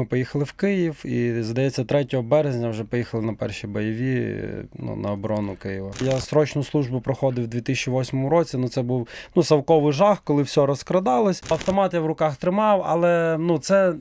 ми поїхали в Київ, і здається, 3 березня вже поїхали на перші бойові ну, на оборону Києва. Я срочну службу проходив у 2008 році. Ну це був ну, совковий жах, коли все розкрадалось. Автомат я в руках тримав, але ну це.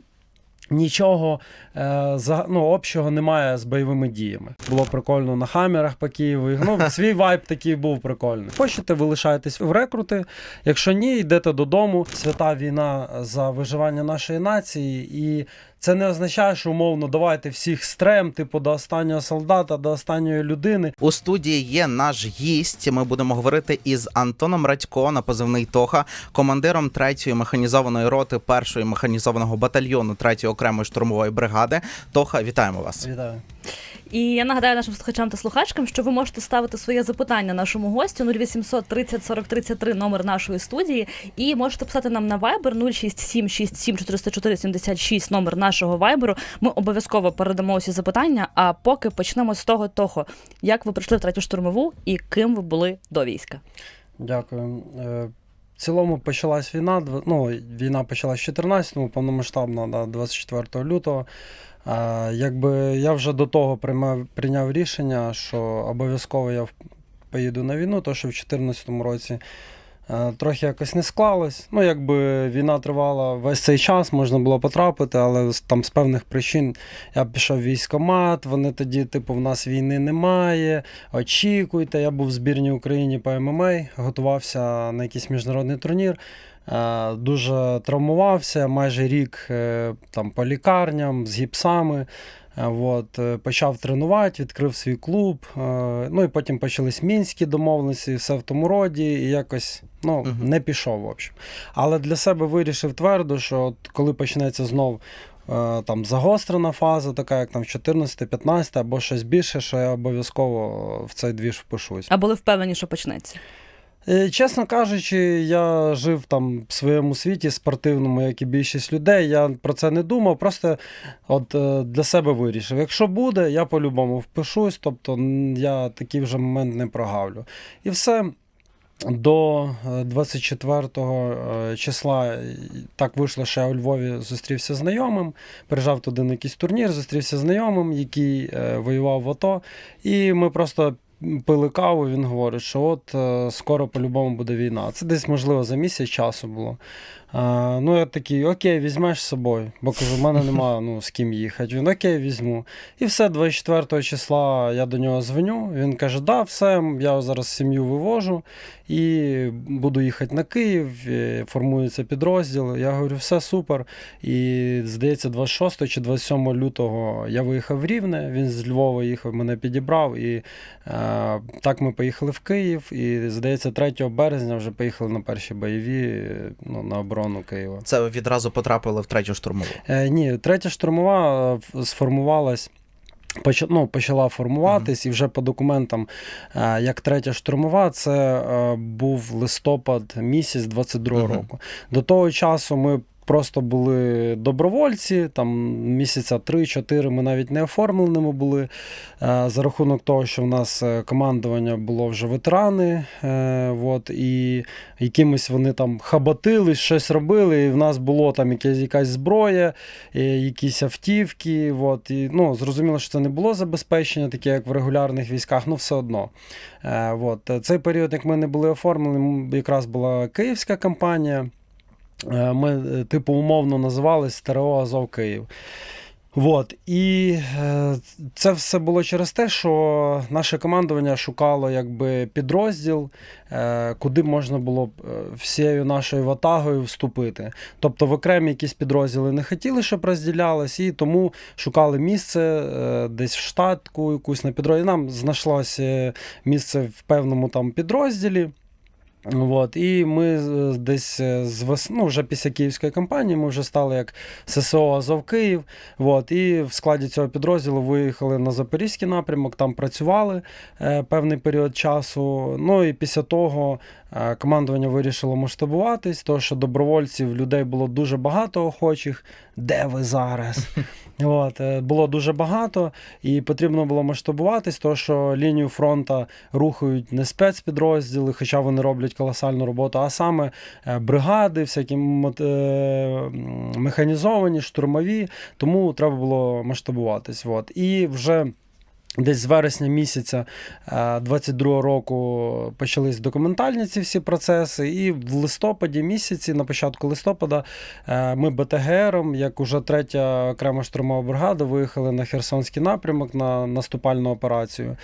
Нічого е, за, ну, общого немає з бойовими діями. Було прикольно на хамерах по Києву. Ну, свій вайб такий був прикольний. Хочете, ви лишаєтесь в рекрути. Якщо ні, йдете додому. Свята війна за виживання нашої нації, і це не означає, що умовно давайте всіх стрем, типу до останнього солдата, до останньої людини. У студії є наш гість. Ми будемо говорити із Антоном Радько на позивний Тоха, командиром 3-ї механізованої роти 1-ї механізованого батальйону 3-ї окремої штурмової бригади. Тоха, вітаємо вас. Вітаю. І я нагадаю нашим слухачам та слухачкам, що ви можете ставити своє запитання нашому гостю 0800 30 40 33 номер нашої студії. І можете писати нам на Viber 067 67 404 76 номер нашого Viber. Ми обов'язково передамо усі запитання. А поки почнемо з того, того, як ви прийшли в третю штурмову і ким ви були до війська. Дякую. Е, В цілому почалась війна. Ну, війна почалась в 14-му, повномасштабно, да, 24 лютого. Якби я вже до того приймав, прийняв рішення, що обов'язково я поїду на війну, то що в 2014 році трохи якось не склалось. Ну, якби війна тривала весь цей час, можна було потрапити, але там з певних причин я пішов в військкомат, вони тоді, типу, в нас війни немає, очікуйте. Я був в збірній Україні по ММА, готувався на якийсь міжнародний турнір. Е, Дуже травмувався майже рік е, там, по лікарням з гіпсами. Е, От, е, почав тренувати, відкрив свій клуб. е, Ну і потім почались мінські домовленості, все в тому роді, і якось ну, Мгм. не пішов. В общем. Але для себе вирішив твердо, що от коли почнеться знов там загострена фаза, така як там в 14-15 або щось більше, що я обов'язково в цей двіж впишусь. А були впевнені, що почнеться? Е, Чесно кажучи, я жив там в своєму світі спортивному, як і більшість людей. Я про це не думав, просто от е, для себе вирішив. Якщо буде, я по-любому впишусь, тобто я такий вже момент не прогавлю. І все. До е, 24 е, числа так вийшло, що я у Львові зустрівся знайомим, приїжджав туди на якийсь турнір, зустрівся знайомим, який воював в АТО. І ми просто пили каву, він говорить, що от е, скоро по-любому буде війна. Це десь, можливо, за місяць часу було. Ну, я такий, окей, візьмеш з собою, бо кажу, в мене немає ну, з ким їхати. Він окей, візьму. І все, 24 числа я до нього дзвоню. Він каже: да, все, я зараз сім'ю вивожу і буду їхати на Київ, формується підрозділ. Я говорю, все супер. І здається, 26 чи 27 лютого я виїхав в Рівне. Він з Львова їхав, мене підібрав. І е, так ми поїхали в Київ. І здається, 3 березня вже поїхали на перші бойові ну, на оборону Києва. Це ви відразу потрапили в третю штурмову. Е, ні, третя штурмова е, сформувалась. Ну, почала формуватись, і вже по документам, е, як третя штурмова, це е, був листопад місяць 22 Мгм. року. До того часу ми просто були добровольці, там місяця 3-4 ми навіть не оформленими були. Е, За рахунок того, що в нас е, командування було вже ветерани, е, от, і якимось вони там хабатились, щось робили, і в нас було там якась, якась зброя, якісь автівки. От, і, ну, зрозуміло, що це не було забезпечення, таке як в регулярних військах, ну все одно. От. Цей період, як ми не були оформлені, якраз була київська кампанія. Е, Ми, е, типу, умовно називались ТРО Азов Київ. От. І е, це все було через те, що наше командування шукало якби, підрозділ, куди можна було б всією нашою ватагою вступити. Тобто в окремі якісь підрозділи не хотіли, щоб розділялись, і тому шукали місце десь в штатку, якусь на підрозділі. Нам знайшлося місце в певному там підрозділі. От, і ми десь е, з вес... ну, вже після київської кампанії ми вже стали як ССО Азов Київ. От, і в складі цього підрозділу виїхали на Запорізький напрямок, там працювали е, певний період часу. Ну і після того командування вирішило масштабуватись, тому що добровольців людей було дуже багато охочих. Де ви зараз? От, е, було дуже багато, і потрібно було масштабуватись, тому що лінію фронту рухають не спецпідрозділи, хоча вони роблять колосальну роботу, а саме е, бригади, всякі е, механізовані, штурмові, тому треба було масштабуватись. От. І вже Десь з вересня місяця 22 року почались документальні ці всі процеси, і в листопаді місяці, на початку листопада, е, ми БТГРом, як уже третя окрема штурмова бригада, виїхали на Херсонський напрямок на наступальну операцію.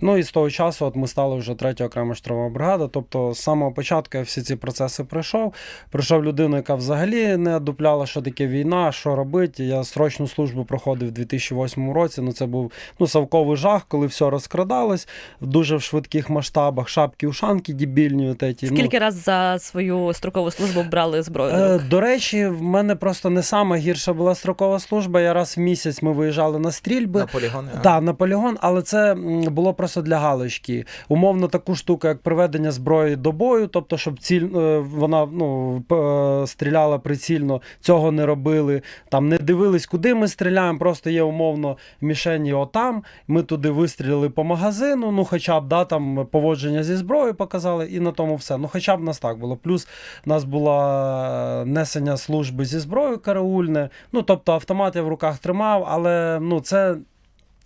Ну і з того часу от ми стали вже третя окрема штурмова бригада. Тобто з самого початку я всі ці процеси пройшов. Прийшов людину, яка взагалі не дупляла, що таке війна, що робити. Я срочну службу проходив у 2008 році. Ну це був ну, совковий жах, коли все розкрадалось в дуже в швидких масштабах, шапки ушанки дебільні. От еті, ну, Скільки раз за свою строкову службу брали зброю? до Е. До речі, в мене просто не сама гірша була строкова служба. Я раз в місяць ми виїжджали на стрільби. На полігони? Так, на полігон, але це було просто для галочки. Умовно, таку штуку, як приведення зброї до бою, тобто, щоб ціль е, вона ну, е, стріляла прицільно, цього не робили. Там не дивились, куди ми стріляємо. Просто є умовно мішені отам. Ми туди вистрілили по магазину. Ну, хоча б да, там поводження зі зброєю показали, і на тому все. Ну, хоча б нас так було. Плюс у нас було несення служби зі зброєю караульне. Ну, тобто автомат я в руках тримав, але ну, це.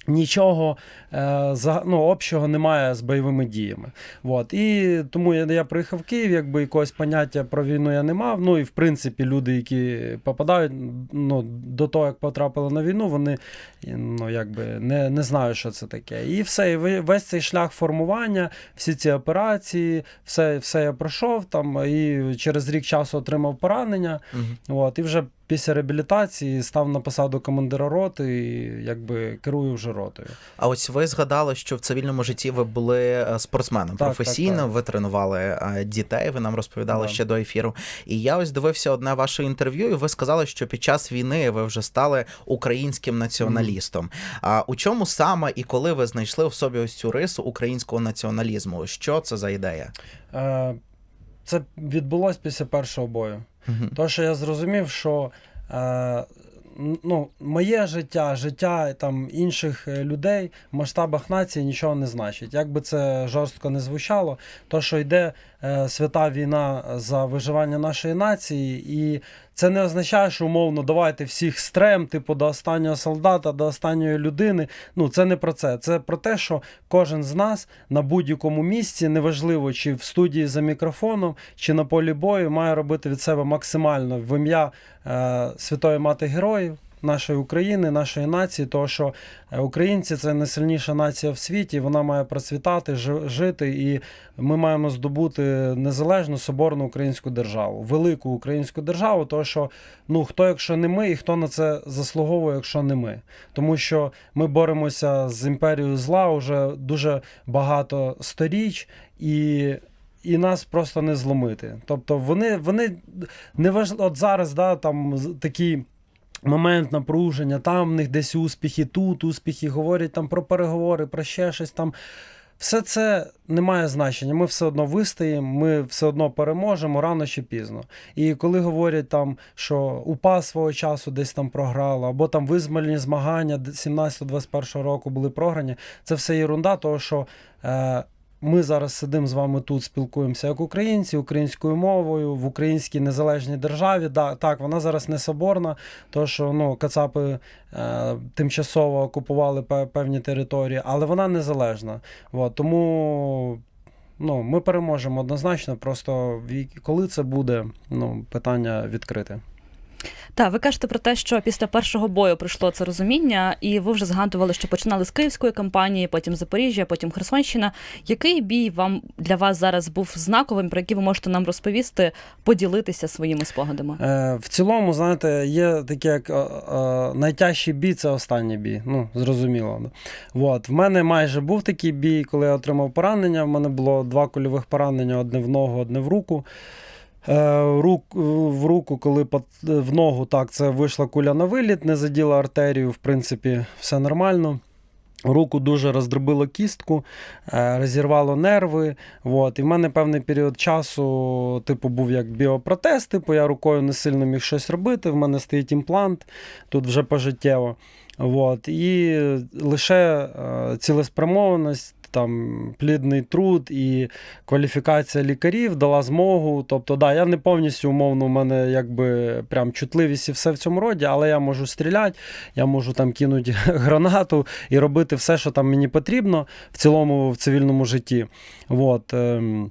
Нічого е, за, ну, общого немає з бойовими діями. От. І тому я, я приїхав в Київ, якби якогось поняття про війну я не мав. Ну і в принципі люди, які попадають ну, до того, як потрапили на війну, вони ну, якби не, не знають, що це таке. І все, і весь цей шлях формування, всі ці операції, все, все я пройшов там і через рік часу отримав поранення. Мгм. От, і вже після реабілітації став на посаду командира роти і якби керую вже ротою. А ось ви згадали, що в цивільному житті ви були е, спортсменом Так, професійно, так, так. ви тренували е, дітей, ви нам розповідали Да. ще до ефіру. І я ось дивився одне ваше інтерв'ю, і ви сказали, що під час війни ви вже стали українським націоналістом. А у чому саме і коли ви знайшли в собі ось цю рису українського націоналізму? Що це за ідея? Е, це відбулось після першого бою. Мгм. То, що я зрозумів, що е, ну, моє життя, життя там, інших е, людей в масштабах нації нічого не значить. Як би це жорстко не звучало, то що йде е, свята війна за виживання нашої нації, і це не означає, що умовно давайте всіх стрем, типу до останнього солдата, до останньої людини. Ну, це не про це. Це про те, що кожен з нас на будь-якому місці, неважливо, чи в студії за мікрофоном, чи на полі бою, має робити від себе максимально в ім'я е, Святої Мати Героїв. Нашої України, нашої нації, тому що е, українці це найсильніша нація в світі, вона має процвітати, жи- жити, і ми маємо здобути незалежну соборну українську державу, велику українську державу, тому що ну хто, якщо не ми, і хто на це заслуговує, якщо не ми. Тому що ми боремося з імперією зла вже дуже багато сторіч і. І нас просто не зломити. Тобто вони, вони не важ... от зараз, да, там такий момент напруження, там в них десь успіхи, тут успіхи, говорять там про переговори, про ще щось там. Все це не має значення. Ми все одно вистоїмо, ми все одно переможемо рано чи пізно. І коли говорять там, що УПА свого часу десь там програла, або там визвольні змагання 17-21 року були програні, це все єрунда, того що. Е, ми зараз сидимо з вами тут, спілкуємося як українці, українською мовою в українській незалежній державі. Да, так, вона зараз не соборна, тому що ну, Кацапи е, тимчасово окупували певні території, але вона незалежна. От, тому ну, ми переможемо однозначно. Просто коли це буде, ну, питання відкрите. Так, ви кажете про те, що після першого бою прийшло це розуміння, і ви вже згадували, що починали з Київської кампанії, потім Запоріжжя, потім Херсонщина. Який бій вам для вас зараз був знаковим, про який ви можете нам розповісти, поділитися своїми спогадами? Е, в цілому, знаєте, є таке, як е, е, найтяжчий бій це останній бій. Ну, зрозуміло. От. В мене майже був такий бій, коли я отримав поранення. В мене було два кульових поранення: одне в ногу, одне в руку. Е, рук, в руку, коли в ногу, так, це вийшла куля на виліт, не заділа артерію, в принципі, все нормально. Руку дуже роздробило кістку, е, розірвало нерви. От. І в мене певний період часу, типу, був як біопротез, типу, я рукою не сильно міг щось робити. В мене стоїть імплант, тут вже пожиттєво. От. І лише е, цілеспрямованість, там, плідний труд і кваліфікація лікарів дала змогу. Тобто, да, я не повністю умовно, у мене якби прям чутливість і все в цьому роді, але я можу стріляти, я можу там кинути гранату і робити все, що там мені потрібно в цілому в цивільному житті. От, ем,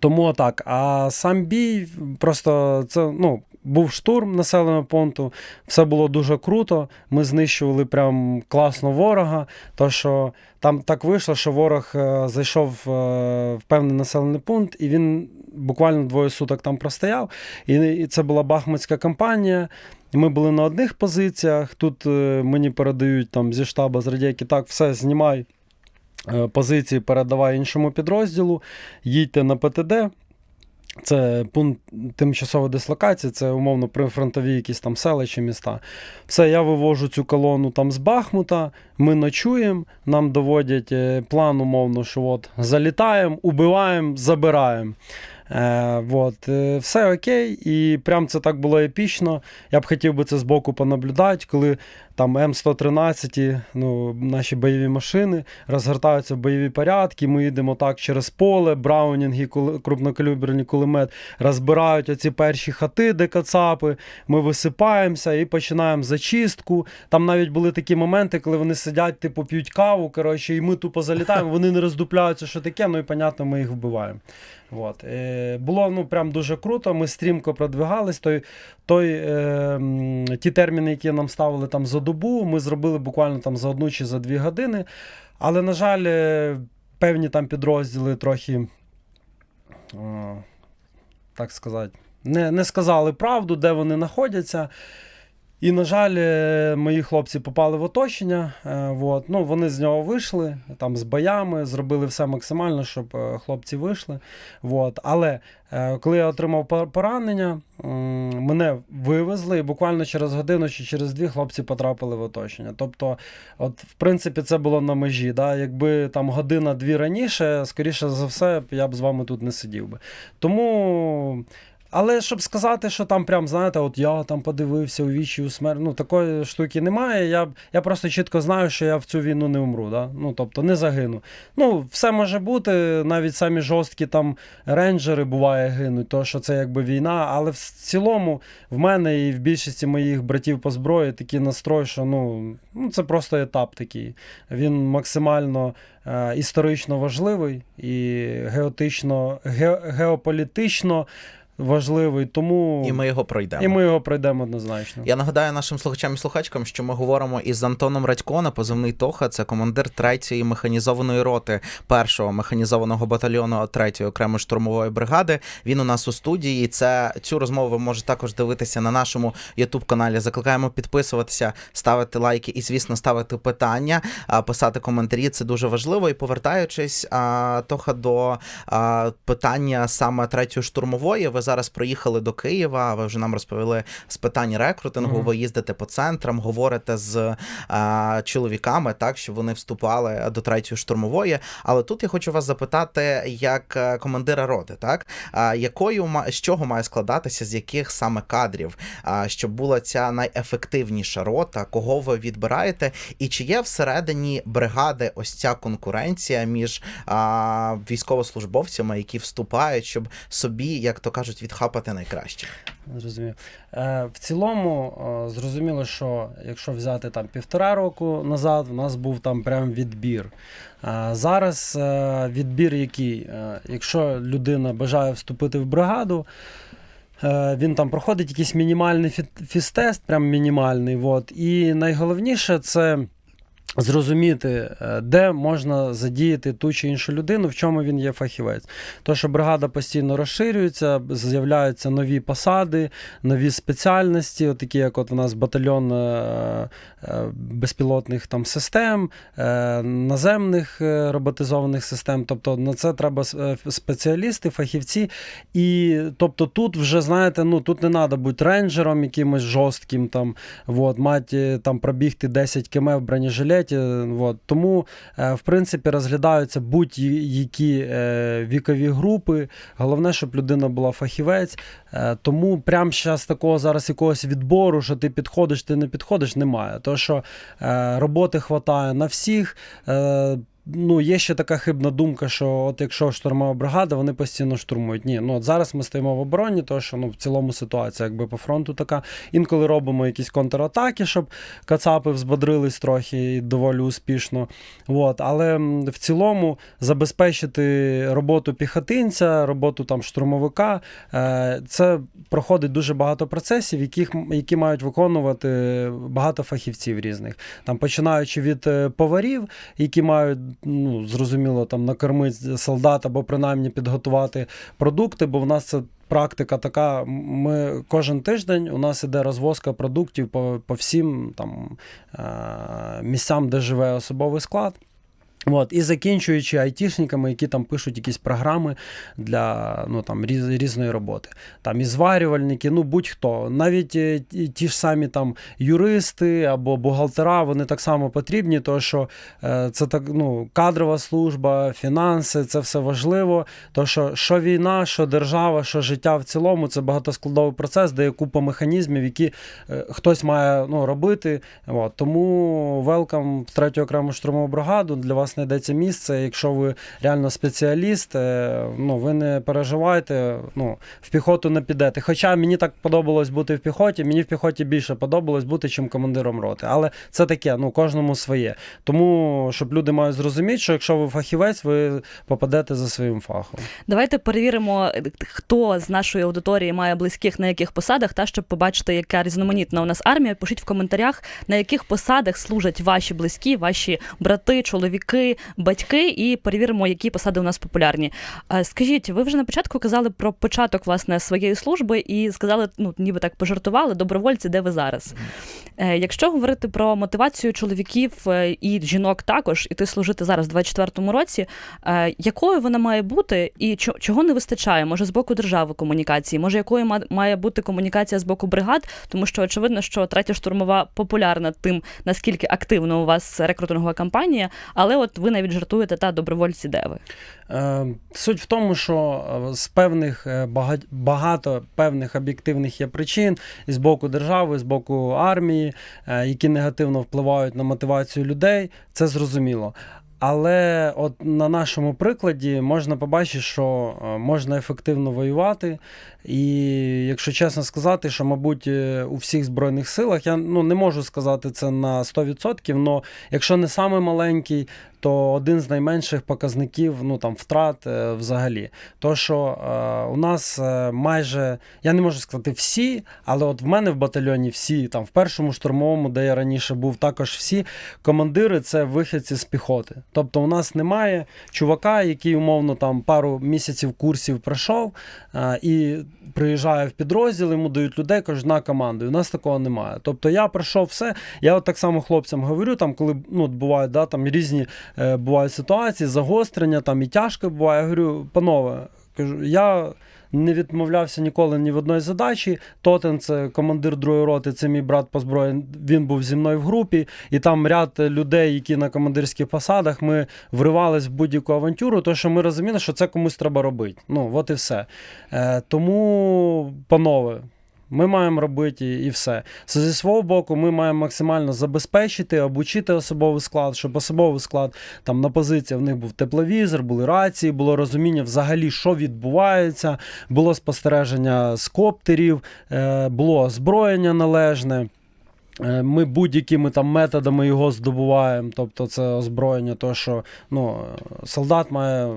тому так. А сам бій просто це ну. Був штурм населеного пункту, все було дуже круто. Ми знищували прям класно ворога. То що там так вийшло, що ворог е, зайшов е, в певний населений пункт, і він буквально двоє суток там простояв. І, це була Бахмутська кампанія. Ми були на одних позиціях. Тут е, мені передають там зі штабу з радійки, так, все, знімай позиції, передавай іншому підрозділу, їдьте на ПТД. Це пункт тимчасової дислокації, це умовно прифронтові якісь там села чи міста. Все, я вивожу цю колону там з Бахмута, ми ночуємо, нам доводять е, план, умовно, що от залітаємо, убиваємо, забираємо. Е, вот, е, все окей, і прям це так було епічно. Я б хотів би це збоку понаблюдати, коли там М113, ну, наші бойові машини розгортаються в бойові порядки. Ми їдемо так через поле, браунінги, крупнокаліберні кулемет розбирають оці перші хати, де кацапи. Ми висипаємося і починаємо зачистку. Там навіть були такі моменти, коли вони сидять, типу, п'ють каву, коротше, і ми тупо залітаємо, вони не роздупляються, що таке, ну і понятно, ми їх вбиваємо. От. Е, було ну, прям дуже круто. Ми стрімко продвигались. Той, той, е, ті терміни, які нам ставили там за добу, ми зробили буквально там за одну чи за дві години. Але, на жаль, е, певні там підрозділи трохи, так сказати, не, не сказали правду, де вони знаходяться. І, на жаль, е, мої хлопці попали в оточення. е, Вот. Ну, вони з нього вийшли там з боями, зробили все максимально, щоб е, хлопці вийшли. Вот. Але коли я отримав поранення, мене вивезли, і буквально через годину чи через дві хлопці потрапили в оточення. Тобто, от, в принципі, це було на межі. Да? Якби там година-дві раніше, скоріше за все, я б з вами тут не сидів би. Тому. Але щоб сказати, що там прям, знаєте, от я там подивився у вічі у смерть, ну такої штуки немає. Я, я просто чітко знаю, що я в цю війну не умру, да? ну тобто не загину. Ну, все може бути, навіть самі жорсткі там рейнджери буває гинуть, то що це якби війна. Але в цілому в мене і в більшості моїх братів по зброї такий настрой, що ну, ну це просто етап такий. Він максимально е, історично важливий і геотично, ге, геополітично важливий. Тому І ми його пройдемо. і ми його пройдемо однозначно. Я нагадаю нашим слухачам і слухачкам, що ми говоримо із Антоном Радько на позивний Тоха. Це командир третьої механізованої роти першого механізованого батальйону 3-ї окремої штурмової бригади. Він у нас у студії. І Це цю розмову ви можете також дивитися на нашому youtube каналі. Закликаємо підписуватися, ставити лайки і, звісно, ставити питання, писати коментарі. Це дуже важливо. І повертаючись, Тоха до питання саме третьої штурмової. Ви зараз приїхали до Києва. Ви вже нам розповіли з питань рекрутингу. Ви їздите по центрам, говорите з а, чоловіками, так щоб вони вступали до третьої штурмової. Але тут я хочу вас запитати, як е, командира роти, так а, якою з чого має складатися, з яких саме кадрів, а, щоб була ця найефективніша рота, кого ви відбираєте, і чи є всередині бригади ось ця конкуренція між а, військовослужбовцями, які вступають, щоб собі, як то кажуть, відхапати найкраще? Зрозумів. Е, в цілому, е, зрозуміло, що якщо взяти там півтора року назад, у нас був там прям відбір. Е, зараз е, відбір який? Е, якщо людина бажає вступити в бригаду, е, він там проходить якийсь мінімальний фі- фізтест, прям мінімальний. Вот. І найголовніше це. Зрозуміти, е, де можна задіяти ту чи іншу людину, в чому він є фахівець. То, що бригада постійно розширюється, з'являються нові посади, нові спеціальності, такі як от у нас батальйон е, е, безпілотних там систем, наземних роботизованих систем. Тобто на це треба спеціалісти, фахівці. І тобто тут вже знаєте, ну тут не треба бути рейнджером якимось жорстким, там, вот, мати там пробігти 10 км в бронежилеті, пістолеті. От. Тому, е, в принципі, розглядаються будь-які е, вікові групи. Головне, щоб людина була фахівець. Е, Тому прямо зараз такого зараз якогось відбору, що ти підходиш, ти не підходиш, немає. Тому що е, роботи хватає на всіх. Ну, є ще така хибна думка, що от якщо штурмова бригада, вони постійно штурмують. Ні, ну от зараз ми стоїмо в обороні, тому що ну, в цілому ситуація якби по фронту така. Інколи робимо якісь контратаки, щоб кацапи взбодрились трохи і доволі успішно. От, але в цілому забезпечити роботу піхотинця, роботу там штурмовика, е, це проходить дуже багато процесів, яких, які мають виконувати багато фахівців різних. Там починаючи від е, поварів, які мають ну, зрозуміло там накормити солдат або принаймні підготувати продукти, бо в нас це. Практика така. Ми кожен тиждень у нас іде розвозка продуктів по, по всім там е, місцям, де живе особовий склад. От, і закінчуючи айтішниками, які там пишуть якісь програми для ну, там, різ, різної роботи. Там і зварювальники, ну будь-хто. Навіть е, ті, ж самі там юристи або бухгалтера, вони так само потрібні, тому що е, це так ну, кадрова служба, фінанси, це все важливо. То що, що війна, що держава, що життя в цілому, це багатоскладовий процес, де купа механізмів, які е, хтось має ну, робити. От, тому велкам третю окрему штурмову бригаду. Для вас знайдеться місце. Якщо ви реально спеціаліст, е, ну ви не переживайте, ну в піхоту не підете. Хоча мені так подобалось бути в піхоті, мені в піхоті більше подобалось бути, чим командиром роти. Але це таке, ну кожному своє. Тому щоб люди мають зрозуміти, що якщо ви фахівець, ви попадете за своїм фахом. Давайте перевіримо, хто з нашої аудиторії має близьких на яких посадах, та щоб побачити, яка різноманітна у нас армія. Пишіть в коментарях, на яких посадах служать ваші близькі, ваші брати, чоловіки, батьки, і перевіримо, які посади у нас популярні. Скажіть, ви вже на початку казали про початок власне своєї служби і сказали, ну ніби так пожартували, добровольці, де ви зараз? Е, Якщо говорити про мотивацію чоловіків е, і жінок також, іти служити зараз в 24-му році, е, якою вона має бути і чого не вистачає? Може, з боку держави комунікації, може, якою має бути комунікація з боку бригад, тому що очевидно, що третя штурмова популярна тим, наскільки активно у вас рекрутингова кампанія, але от ви навіть жартуєте та добровольці, де ви? Е, Суть в тому, що е, з певних е, багато певних об'єктивних є причин з боку держави, з боку армії, які негативно впливають на мотивацію людей. Це зрозуміло. Але от на нашому прикладі можна побачити, що можна ефективно воювати. І якщо чесно сказати, що, мабуть, у всіх збройних силах я ну, не можу сказати це на 100%, але якщо не саме маленький, то один з найменших показників ну, там, втрат е, взагалі. То, що е, у нас е, майже, я не можу сказати всі, але от в мене в батальйоні всі, там в першому штурмовому, де я раніше був, також всі командири це вихідці з піхоти. Тобто у нас немає чувака, який умовно там пару місяців курсів пройшов і приїжджає в підрозділ, йому дають людей, кажуть, на команду. І у нас такого немає. Тобто я пройшов все. Я от так само хлопцям говорю, там, коли ну, бувають да, там різні бувають ситуації, загострення, там і тяжко буває. Я говорю, панове, кажу, я. Не відмовлявся ніколи ні в одної задачі. Тотен, це командир другої роти, це мій брат по зброї. Він був зі мною в групі, і там ряд людей, які на командирських посадах, ми вривались в будь-яку авантюру, тому що ми розуміли, що це комусь треба робити. Ну, от і все. Е, тому, панове, ми маємо робити і все. Зі свого боку, ми маємо максимально забезпечити, обучити особовий склад, щоб особовий склад там на позиції в них був тепловізор, були рації, було розуміння взагалі, що відбувається, було спостереження з коптерів, е, було озброєння належне. Е, Ми будь-якими там методами його здобуваємо, тобто це озброєння, то що ну, е, солдат має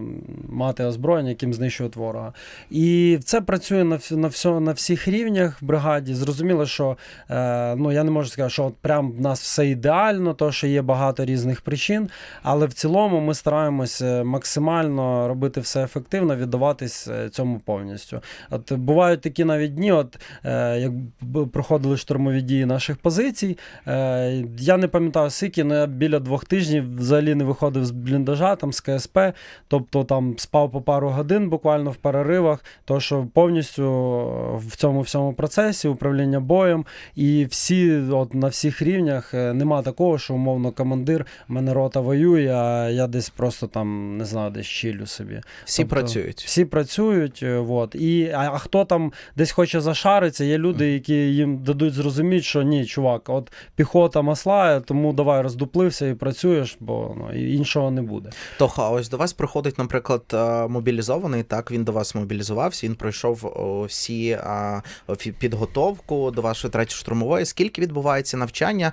мати озброєння, яким знищувати ворога. І це працює на, на, всьо, на всіх рівнях в бригаді. Зрозуміло, що е, ну, я не можу сказати, що от прям в нас все ідеально, то що є багато різних причин, але в цілому ми стараємося максимально робити все ефективно, віддаватись е, цьому повністю. От бувають такі навіть дні, от е, як проходили штурмові дії наших позицій. Позицій. Е, я не пам'ятаю скільки, але я біля двох тижнів взагалі не виходив з бліндажа, там з КСП, тобто там спав по пару годин буквально в переривах, то що повністю в цьому всьому процесі управління боєм і всі, от на всіх рівнях е, нема такого, що умовно командир мене рота воює, а я десь просто там не знаю, десь чилю собі. Всі Тобто працюють. Всі працюють, е, вот. І, а, а хто там десь хоче зашаритися, є люди, які їм дадуть зрозуміти, що ні, чувак, от піхота маслає, тому давай роздуплився і працюєш, бо ну, іншого не буде. Тоха, а ось до вас приходить, наприклад, е, мобілізований. Так, він до вас мобілізувався, він пройшов всі підготовку до вашої третьої штурмової. Скільки відбувається навчання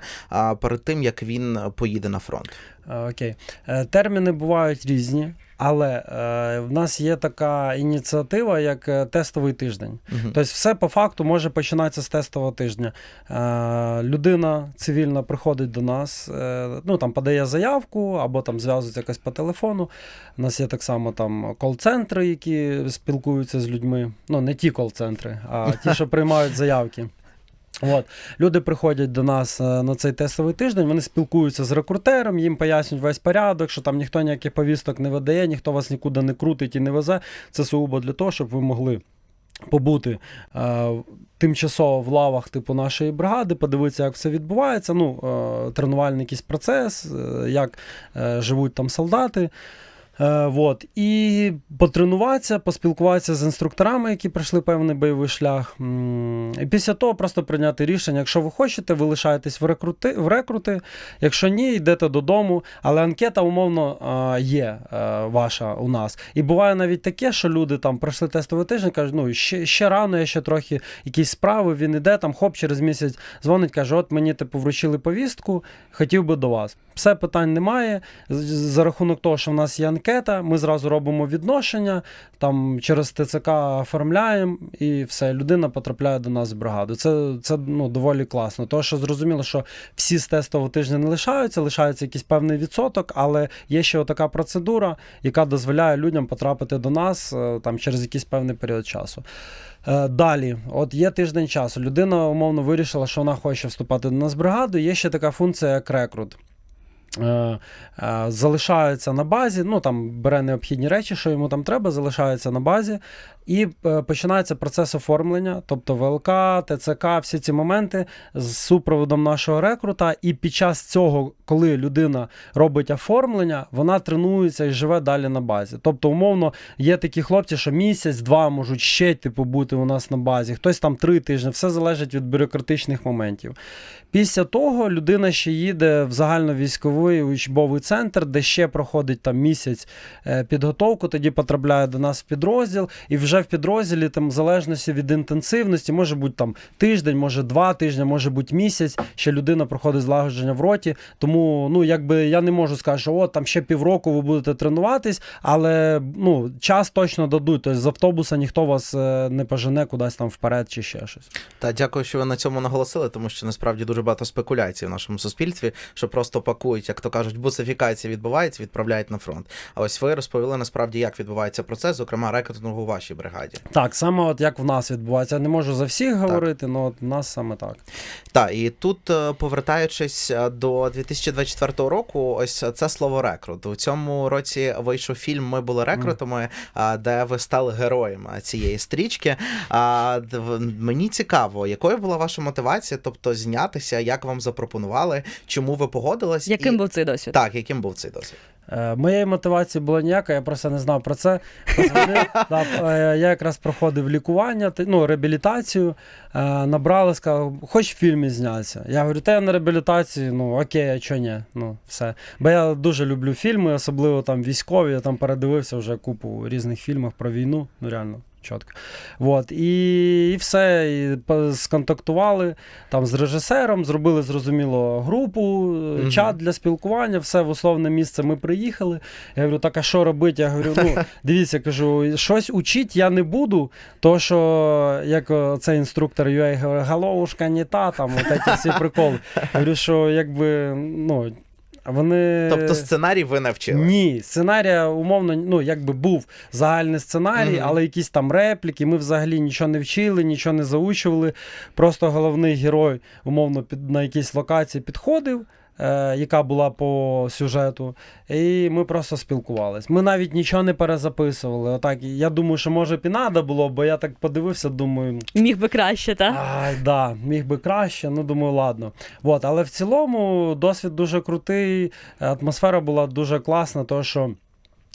перед тим, як він поїде на фронт? Е, Окей. Е, Терміни бувають різні, але е, в нас є така ініціатива, як е, тестовий тиждень. Мгм. Тобто, все по факту може починатися з тестового тижня. Е, людина цивільна приходить до нас, е, ну там подає заявку або там зв'язується якось по телефону. У нас є так само там кол-центри, які спілкуються з людьми. Ну, не ті кол-центри, а ті, що приймають заявки. От. Люди приходять до нас е, на цей тестовий тиждень, вони спілкуються з рекрутером, їм пояснюють весь порядок, що там ніхто ніяких повісток не видає, ніхто вас нікуди не крутить і не везе. Це сугубо для того, щоб ви могли побути е, тимчасово в лавах типу нашої бригади, подивитися, як все відбувається. Ну, е, тренувальний якийсь процес, е, як е, живуть там солдати. Е, вот. І потренуватися, поспілкуватися з інструкторами, які пройшли певний бойовий шлях. І після того просто прийняти рішення. Якщо ви хочете, ви лишаєтесь в рекрути, в рекрути. Якщо ні, йдете додому. Але анкета, умовно, е, є е, ваша у нас. І буває навіть таке, що люди там пройшли тестовий тиждень, кажуть, ну ще, ще рано, я ще трохи якісь справи, він іде, там хоп, через місяць дзвонить, каже: от мені типу вручили повістку, хотів би до вас. Все питань немає. За рахунок того, що в нас є анкета, ми зразу робимо відношення, там через ТЦК оформляємо, і все, людина потрапляє до нас в бригаду. Це, це ну, доволі класно. Тому що зрозуміло, що всі з тестового тижня не лишаються, лишається якийсь певний відсоток, але є ще така процедура, яка дозволяє людям потрапити до нас е, там через якийсь певний період часу. Е, Далі, от є тиждень часу. Людина умовно вирішила, що вона хоче вступати до нас в бригаду. Є ще така функція, як рекрут. Е, е, залишається на базі, ну там бере необхідні речі, що йому там треба, залишається на базі, і е, починається процес оформлення, тобто ВЛК, ТЦК, всі ці моменти з супроводом нашого рекрута. І під час цього, коли людина робить оформлення, вона тренується і живе далі на базі. Тобто, умовно, є такі хлопці, що місяць-два можуть ще типу бути у нас на базі, хтось там три тижні, все залежить від бюрократичних моментів. Після того людина ще їде в загальновійськовий учбовий центр, де ще проходить там місяць е, підготовку, тоді потрапляє до нас в підрозділ, і вже в підрозділі, там, в залежності від інтенсивності, може бути там тиждень, може два тижні, може бути місяць. Ще людина проходить злагодження в роті. Тому, ну якби я не можу сказати, що от там ще півроку ви будете тренуватись, але ну час точно дадуть. Тобто з автобуса ніхто вас е, не пожене кудись там вперед чи ще щось. Та дякую, що ви на цьому наголосили, тому що насправді дуже багато спекуляцій в нашому суспільстві, що просто пакують, як то кажуть, бусифікація відбувається, відправляють на фронт. А ось ви розповіли насправді, як відбувається процес, зокрема рекрутингу у вашій бригаді. Так, саме от як в нас відбувається. Я не можу за всіх говорити, але в нас саме так. Так, і тут, е, повертаючись е, до 2024 року, ось це слово рекрут. У цьому році вийшов фільм Ми були рекрутами, а, де ви стали героєм цієї стрічки. А, Мені цікаво, якою була ваша мотивація, тобто знятися, як вам запропонували, чому ви погодились? Яким і... був цей досвід? Так, яким був цей досвід? Е, Моєї мотивації було ніяка, я просто не знав про це. Е, я якраз проходив лікування, ну, реабілітацію. е, Набрали, сказав, хоч в фільмі знятися. Я говорю, та я на реабілітації, ну окей, а чого ні? Ну, все. Бо я дуже люблю фільми, особливо там військові. Я там передивився вже купу різних фільмів про війну. Ну реально. Чітко. Вот. І, і все, і сконтактували там з режисером, зробили зрозуміло групу, Мгм. чат для спілкування, все в условне місце ми приїхали. Я говорю, так а що робити? Я говорю, ну дивіться, кажу, щось учити я не буду, то що як цей інструктор UA говорить, головушка не та, там от ці всі приколи. Я говорю, що якби ну. Вони Тобто сценарій ви навчили? Ні, сценарія, умовно, ну якби був загальний сценарій, Мгм. але якісь там репліки. Ми взагалі нічого не вчили, нічого не заучували. Просто головний герой, умовно, під на якійсь локації підходив. Е, яка була по сюжету, і ми просто спілкувались. Ми навіть нічого не перезаписували. Отак, я думаю, що може б і надо було, бо я так подивився, думаю, Міг би краще, так? Ай, да, міг би краще, ну думаю, ладно. От, але в цілому досвід дуже крутий, атмосфера була дуже класна, тому що.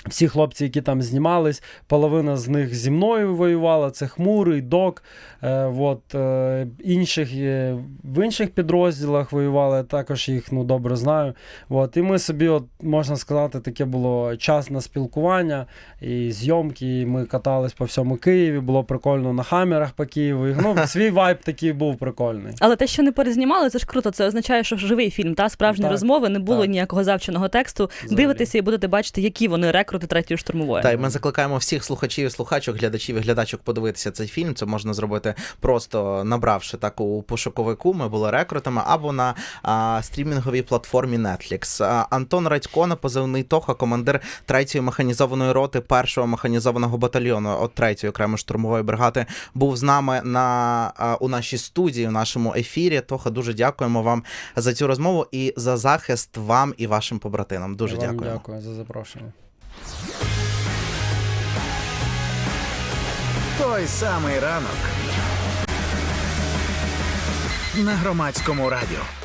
Всі хлопці, які там знімались, половина з них зі мною воювала. Це хмурий, док. Е, от, е, інших, е, в інших підрозділах воювали, я також їх ну, добре знаю. От, і ми собі, от, можна сказати, таке було час на спілкування і зйомки. І ми катались по всьому Києві, було прикольно на хамерах по Києву. І, Ну, свій вайб такий був прикольний. Але те, що не перезнімали, це ж круто. Це означає, що живий фільм, та справжні Так, розмови, не було так. ніякого завченого тексту. Взагалі. Дивитеся і будете бачити, які вони рекрути третьої штурмової. Та й ми закликаємо всіх слухачів слухачок, глядачів і глядачок подивитися цей фільм. Це можна зробити просто набравши так у пошуковику. Ми були рекрутами або на а, стрімінговій платформі Netflix. А, Антон Радько, на позивний Тоха, командир 3-ї механізованої роти першого механізованого батальйону от 3-ї окремої штурмової бригади, був з нами на а, у нашій студії, у нашому ефірі. Тоха, дуже дякуємо вам за цю розмову і за захист вам і вашим побратимам. Дуже дякуємо. дякую за запрошення. Той самий ранок на громадському радіо.